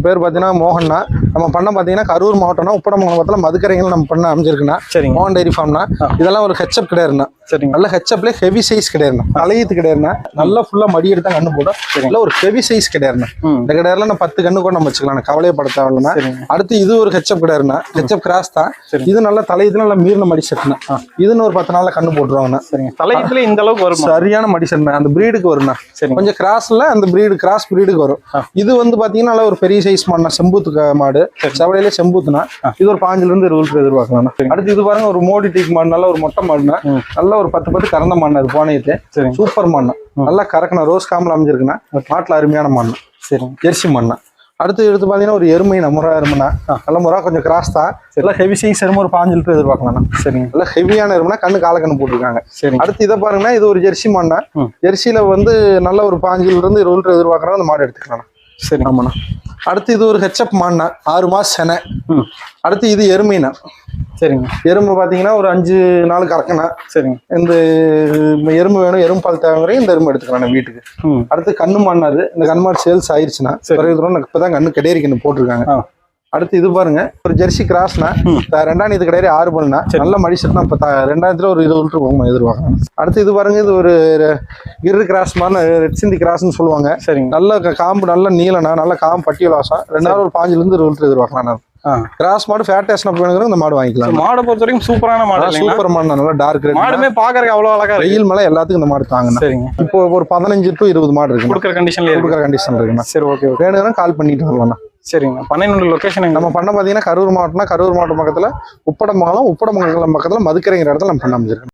பேர் பார்த்தீங்கன்னா மோகன்னா. நம்ம பண்ண பார்த்தீங்கன்னா கரூர் மாவட்டம்னா உப்படம் மாவட்டத்தில் மதுக்கரைகள் நம்ம பண்ண அமைஞ்சிருக்குண்ணா சரிங்க. மோகன் டைரி ஃபார்ம்னா இதெல்லாம் ஒரு ஹெச்அப் கிடையாதுண்ணா. சரிங்க. நல்ல ஹெச்அப்ல ஹெவி சைஸ் கிடையாதுண்ணா. தலையத்து கிடையாதுண்ணா. நல்லா ஃபுல்லா மடி எடுத்தா கண்ணு போடும். இல்ல ஒரு ஹெவி சைஸ் கிடையாதுண்ணா. இந்த கிடையாதுல நான் பத்து கண்ணு கூட நம்ம வச்சுக்கலாம் கவலையே பட தேவையில்லைண்ணா அடுத்து இது ஒரு ஹெச்அப் கிடையாதுண்ணா. ஹெச்அப் கிராஸ் தான். சரி. இது நல்லா தலையத்துல நல்லா மீறின மடி செட்டுண்ணா இதுன்னு ஒரு பத்து நாள்ல கண்ணு போட்டுருவாங்கண்ணா. சரிங்க. தலையத்துல இந்த அளவுக்கு வருமா? சரியான மடி செட்டுண்ணா அந்த பிரீடுக்கு வரும்ண்ணா சரிங்க. கொஞ்சம் கிராஸ்ல அந்த பிரீடு கிராஸ் பிரீடுக்கு வரும். இது வந்து பாத்தீங்கன்னா நல்ல ஒரு பெரிய சைஸ் மாடுனா செம்பூத்து மாடு. செவலையில செம்பூத்துனா இது ஒரு பாஞ்சுல இருந்து இருபது எதிர்பார்க்கலாம் அடுத்து இது பாருங்க ஒரு மோடி டீக் மாடு. நல்ல ஒரு மொட்டை மாடுனா. நல்ல ஒரு பத்து பத்து கறந்த மாடு அது சரிங்க. சூப்பர் மாடுனா நல்லா கறக்கணும். ரோஸ் காம்பில் அமைஞ்சிருக்குண்ணா மாட்டுல அருமையான மாடுனா சரிங்க. ஜெர்சி மண்ணா. அடுத்து எடுத்து பார்த்தீங்கன்னா ஒரு எருமை முறை எருமைனா நல்ல முறை கொஞ்சம் கிராஸ் தான். எல்லாம் ஹெவி சைஸ் எருமை ஒரு பாஞ்சு லிட்டர் எதிர்பார்க்கலாம் சரிங்க. நல்லா ஹெவியான எருமைனா கண்ணு கால கண்ணு போட்டிருக்காங்க. சரிங்க. அடுத்து இதை பாருங்கன்னா இது ஒரு ஜெர்சி மண்ணா. ஜெர்சியில வந்து நல்ல ஒரு பாஞ்சுல இருந்து இருபது லிட்டர் எதிர்பார்க்குறாங்க அந்த மாடு எடுத்துக்கலாம் சரிங்க. ஆமாண்ணா. அடுத்து இது ஒரு ஹெச்அப் மாடுனா ஆறு மாசம் செனை. அடுத்து இது எருமைனா சரிங்க. எறும்பு பார்த்தீங்கன்னா ஒரு அஞ்சு நாள் கறக்கணும் சரிங்க. இந்த எறும்பு வேணும் எறும்பு பால் தேவை வரையும் இந்த எறும்பு எடுத்துக்கலாம் நான் வீட்டுக்கு. அடுத்து கண்ணு மாடு இந்த கண்ணு மாடு சேல்ஸ் ஆயிருச்சுன்னா சரி. பிறகு தூரம் இப்பதான் கண்ணு கிடையாது போட்டிருக்காங்க. அடுத்து இது பாருங்க ஒரு ஜெர்சி கிராஸ்னா ம். ரெண்டாயிரம் இது கிடையாது ஆறு பல்னா. நல்ல மடி செட்னா இப்போ ரெண்டாயிரத்துல ஒரு இருபது லிட்டர் போகும் எதிர்பார்க்கலாம் அடுத்து இது பாருங்க இது ஒரு கிரு கிராஸ் மாதிரி ரெட் சிந்தி கிராஸ்னு சொல்லுவாங்க. சரிங்க. நல்ல காம்பு நல்ல நீளனா நல்ல காம்பு பட்டியல் வாசம் ரெண்டாயிரம் ஒரு பாஞ்சுல இருந்து இருபது லிட்டர் எதிர்பார்க்கலாம் நான் கிராஸ் மாடு ஃபேட் டேஸ்ட் வேணுங்கிற இந்த மாடு வாங்கிக்கலாம். மாடை பொறுத்த வரைக்கும் சூப்பரான மாடு சூப்பர் மாடு நல்லா டார்க் ரெட் மாடுமே பாக்குறதுக்கு அவ்வளவு அழகா இருக்கு. வெயில் மழை எல்லாத்துக்கும் இந்த மாடு தாங்கண்ணா. சரிங்க. இப்போ ஒரு பதினஞ்சு டு இருபது மாடு இருக்குண்ணா. கொடுக்குற கண்டிஷன்ல இருக்கு. கொடுக்குற கண்டிஷன் இருக்குண்ணா. சரி ஓகே வேணுங்கன்னா கால் பண்ணிட்டு வரலாம்ண்ணா. சரிங்க. பண்ணையனோட லொகேஷன் நம்ம பண்ண பார்த்தீங்கன்னா கரூர் மாவட்டம்னா கரூர் மாவட்டம் பக்கத்தில் உப்படமங்கலம் உப்படமங்கலம் பக்கத்தில் மதுக்கரைங்கிற இடத்துல நம்ம பண்ண அமைச்சிருக்கோம்